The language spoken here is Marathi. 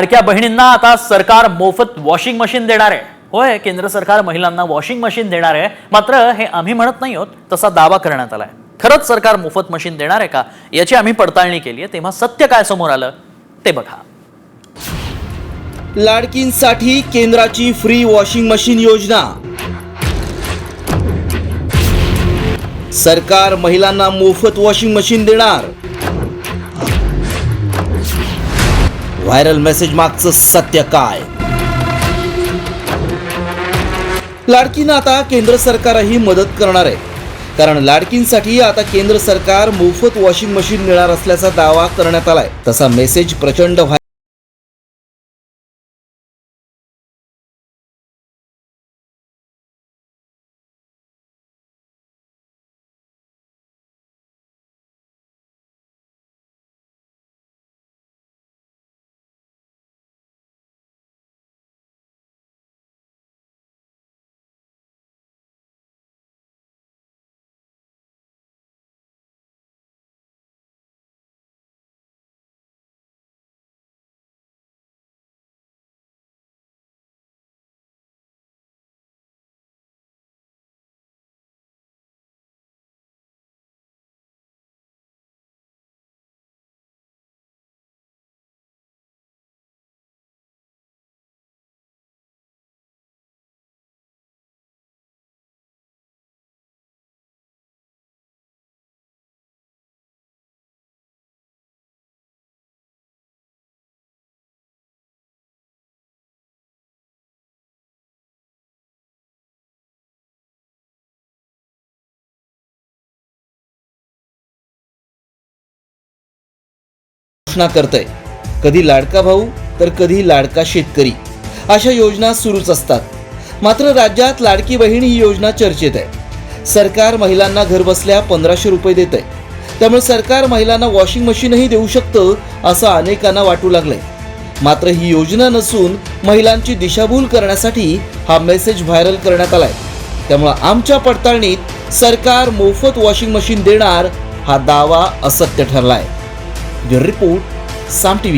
लाडक्या बहिणींना आता सरकार मोफत वॉशिंग मशीन देणार आहे. होय केंद्र सरकार महिलांना वॉशिंग मशीन देणार आहे. मात्र हे आम्ही म्हणत नाही आहोत तसा दावा करण्यात आलाय. खरंच सरकार मोफत मशीन देणार आहे का? याची आम्ही पडताळणी केली आहे. तेव्हा सत्य काय समोर आलं ते बघा. लाडकींसाठी केंद्राची फ्री वॉशिंग मशीन योजना. सरकार महिलांना मोफत वॉशिंग मशीन देणार. व्हायरल मेसेज मागचं सत्य काय? लाडकींना आता केंद्र सरकारही मदत करणार आहे. कारण लाडकींसाठी आता केंद्र सरकार मोफत वॉशिंग मशीन मिळणार असल्याचा दावा करण्यात आलाय. तसा मेसेज प्रचंड घोषणा करतंय. कधी लाडका भाऊ तर कधी लाडका शेतकरी. अशा योजना सुरूच असतात. मात्र राज्यात लाडकी बहीण ही योजना चर्चेत आहे. सरकार महिलांना घरबसल्या पंधराशे रुपये देत आहे त्यामुळे सरकार महिलांना वॉशिंग मशीनही देऊ शकतं असं अनेकांना वाटू लागलंय. मात्र ही योजना नसून महिलांची दिशाभूल करण्यासाठी हा मेसेज व्हायरल करण्यात आलाय. त्यामुळे आमच्या पडताळणीत सरकार मोफत वॉशिंग मशीन देणार हा दावा असत्य ठरलाय. The report, Sam TV.